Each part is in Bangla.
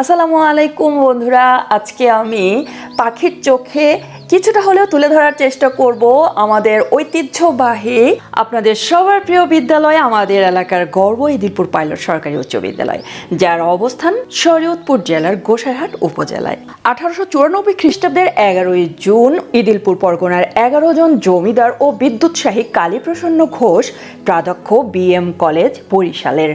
আসসালামু আলাইকুম বন্ধুরা আজকে আমি পাখির চোখে কিছুটা হলেও তুলে ধরার চেষ্টা করব আমাদের ঐতিহ্যবাহী, আপনাদের সবার প্রিয় বিদ্যালয়, আমাদের এলাকার গর্ব ইদিলপুর পাইলট সরকারি উচ্চ বিদ্যালয়, যার অবস্থান শরীয়তপুর জেলার গোসাইরহাট উপজেলায়। আঠারোশো চুরানব্বই খ্রিস্টাব্দের এগারোই জুন ইদিলপুর পরগনার এগারো জন জমিদার ও বিদ্যুৎসাহী কালীপ্রসন্ন ঘোষ প্রাধ্যক্ষ বিএম কলেজ বরিশালের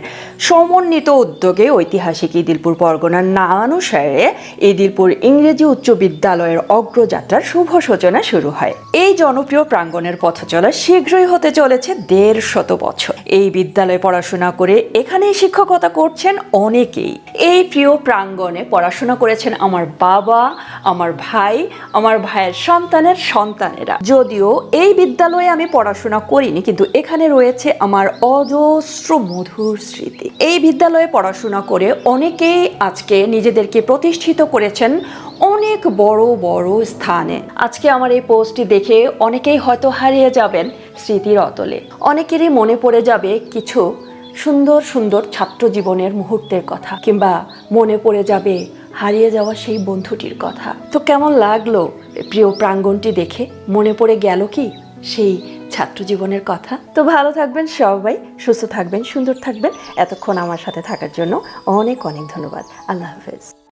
সমন্বিত উদ্যোগে ঐতিহাসিক ইদিলপুর পরগনার নামানুসারে ইদিলপুর ইংরেজি উচ্চ বিদ্যালয়ের অগ্রযাত্রার শুভ সূচনা শুরু হয়। এই জনপ্রিয় প্রাঙ্গণের পথ চলা শীঘ্রই হতে চলেছে দেড় শত বছর। এই বিদ্যালয়ে পড়াশোনা করে এখানেই শিক্ষকতা করছেন অনেকেই। এই প্রিয় প্রাঙ্গণে পড়াশোনা করেছেন আমার বাবা, আমার ভাই, আমার ভাইয়ের সন্তানের সন্তানেরা। যদিও এই বিদ্যালয়ে আমি পড়াশোনা করিনি, কিন্তু এখানে রয়েছে আমার অজস্র মধুর স্মৃতি। এই বিদ্যালয়ে পড়াশোনা করে অনেকেই আজকে নিজেদেরকে প্রতিষ্ঠিত করেছেন অনেক বড় বড় স্থানে। আজকে আমার এই পোস্টটি দেখে অনেকেই হয়তো হারিয়ে যাবেন স্মৃতির অতলে। অনেকেরই মনে পড়ে যাবে কিছু সুন্দর সুন্দর ছাত্র জীবনের মুহূর্তের কথা, কিংবা মনে পড়ে যাবে হারিয়ে যাওয়া সেই বন্ধুটির কথা। তো কেমন লাগল প্রিয় প্রাঙ্গণটি দেখে? মনে পড়ে গেল কি সেই ছাত্র জীবনের কথা? তো ভালো থাকবেন সবাই, সুস্থ থাকবেন, সুন্দর থাকবেন। এতক্ষণ আমার সাথে থাকার জন্য অনেক অনেক ধন্যবাদ। আল্লাহ হাফেজ।